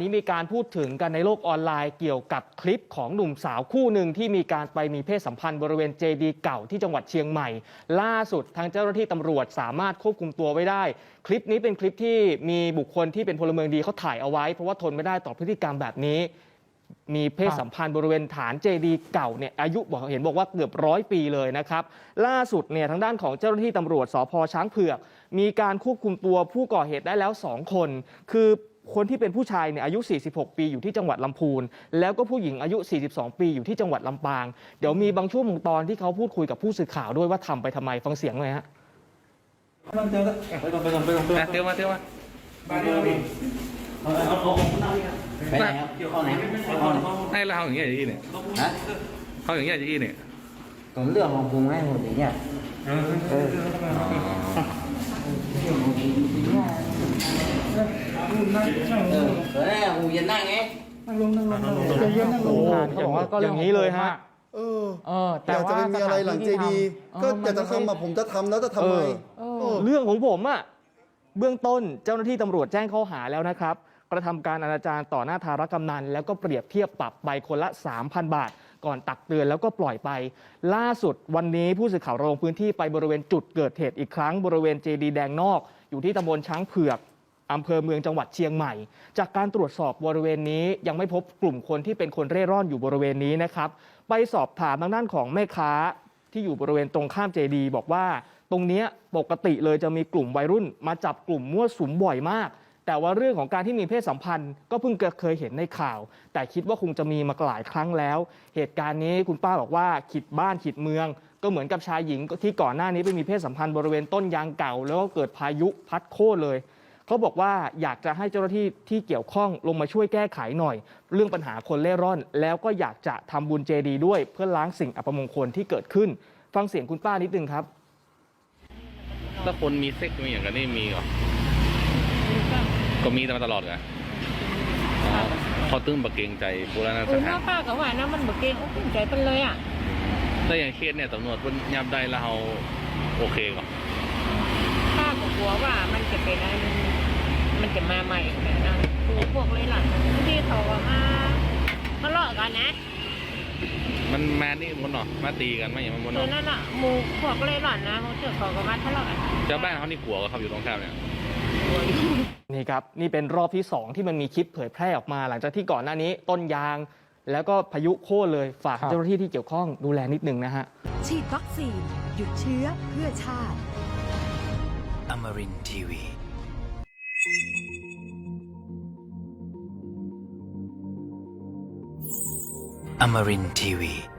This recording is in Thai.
นี้มีการพูดถึงกันในโลกออนไลน์เกี่ยวกับคลิปของหนุ่มสาวคู่หนึ่งที่มีการไปมีเพศสัมพันธ์บริเวณเจดีเก่าที่จังหวัดเชียงใหม่ ล่าสุดทางเจ้าหน้าที่ตำรวจสามารถควบคุมตัวไว้ได้ คลิปนี้เป็นคลิปที่มีบุคคลที่เป็นพลเมืองดีเขาถ่ายเอาไว้ เพราะว่าทนไม่ได้ต่อพฤติกรรมแบบนี้ มีเพศสัมพันธ์บริเวณฐานเจดีเก่าเนี่ยอายุบอกเห็นบอกว่าเกือบร้อยปีเลยนะครับล่าสุดเนี่ยทางด้านของเจ้าหน้าที่ตำรวจสพช้างเผือก มีการควบคุมตัวผู้ก่อเหตุได้แล้ว 2 คน คือ คนที่เป็นผู้ชายเนี่ยอายุ 46 ปีอยู่ที่จังหวัดลำพูน แล้วก็ผู้หญิงอายุ 42 ปีอยู่ที่จังหวัดลำปาง เดี๋ยวมีบางช่วงบางตอนที่เขาพูดคุยกับผู้สื่อข่าวด้วยว่าทำไปทำไมฟังเสียงหน่อยฮะไปก่อนไปก่อนไปก่อนไปก่อนอะเที่ยวมาเที่ยวมาไปไหนครับเกี่ยวข้องไหนข้องไหนให้เราอย่างเงี้ยอย่างนี้เนี่ยฮะเขาอย่างเงี้ยอย่างนี้เนี่ยผมเรื่องของผมให้หมดอย่างเงี้ยเออ เออเออกูจะนั่งไงโอ้อย่างว่าก็อย่างนี้เลยฮะ เออเออ อแต่ยากจะว่าไปมีอะไรหลังเจดีย์ก็อยากจะทำมาผมจะทำแล้วจะทำไม เออ เรื่องของผมอะเบื้องต้นเจ้าหน้าที่ตำรวจแจ้งข้อหาแล้วนะครับ กระทำการอนาจารต่อหน้าทารกำนัน แล้วก็เปรียบเทียบปรับไปคนละ 3,000 บาท ก่อนตักเตือนแล้วก็ปล่อยไป ล่าสุดวันนี้ผู้สื่อข่าวลงพื้นที่ไปบริเวณจุดเกิดเหตุอีกครั้งบริเวณเจดีแดงนอก อยู่ที่ตำบลช้างเผือก อำเภอเมืองจังหวัดเชียงใหม่ จากการตรวจสอบบริเวณนี้ยังไม่พบกลุ่มคนที่เป็นคนเร่ร่อนอยู่บริเวณนี้นะครับ ไปสอบถามทางด้านของแม่ค้าที่อยู่บริเวณตรงข้ามเจดีบอกว่า ตรงนี้ปกติเลยจะมีกลุ่มวัยรุ่น มาจับกลุ่มมั่วสุมบ่อยมาก แต่ว่าเรื่องของการที่มีเพศสัมพันธ์ ก็เพิ่งเคยเห็นในข่าว แต่คิดว่าคงจะมีมาหลายครั้งแล้ว เหตุการณ์นี้คุณป้าบอกว่าขิดบ้านขิดเมืองก็เหมือนกับชายหญิงที่ก่อนหน้านี้ไปมีเพศสัมพันธ์บริเวณต้นยางเก่า แล้วก็เกิดพายุพัดโค่นเลย เขาบอกว่าอยากจะให้เจ้าหน้าที่ที่เกี่ยวข้องลงมาช่วยแก้ไขหน่อย เรื่องปัญหาคนเล่ร่อน แล้วก็อยากจะทำบุญเจดีย์ด้วย เพื่อล้างสิ่งอัปมงคลที่เกิดขึ้น ฟังเสียงคุณป้านิดนึงครับถ้าคนมีเซ็กมีอย่างกันนี่มีเหรอก็มีมาตลอดไงอ๋อเขาตึ้งประเกรงใจโบราณสคือถาถ้านป้ากับว่านะมันบกเกรงอกเกรงใจเป็นเลยอะถ้าอย่างเคสเนี่ยตำรวจเพิ่นยับได้แล้วเราโอเคก่อนป้าก็กลัวว่ามันจะเป็นอะไร มันมันจะมาใหม่แบบนั้นคือพวกเลยหลังที่เขาว่ามาทะเลาะกันนะมันแมนนี่มันเนาะมาตีกันไม่อย่างมันบนคือเนาะนั่นอะหมู่พวกเลยหล่อนนะเขาเจอเขาก็มาทะเลาะกันเจ้าบ้านเขานี่กลัวก็ครับอยู่ตรงข้ามเนี่ยนี่ครับ นี่เป็นรอบที่ 2 ที่มันมีคลิปเผยแพร่ออกมา หลังจากที่ก่อนหน้านี้ต้นยาง แล้วก็พายุโค่นเลยฝากครับเจ้าหน้าที่ที่เกี่ยวข้องดูแลนิดนึงนะฮะฉีดวัคซีนหยุดเชื้อเพื่อชาติ Amarin Tiwi. Amarin Tiwi.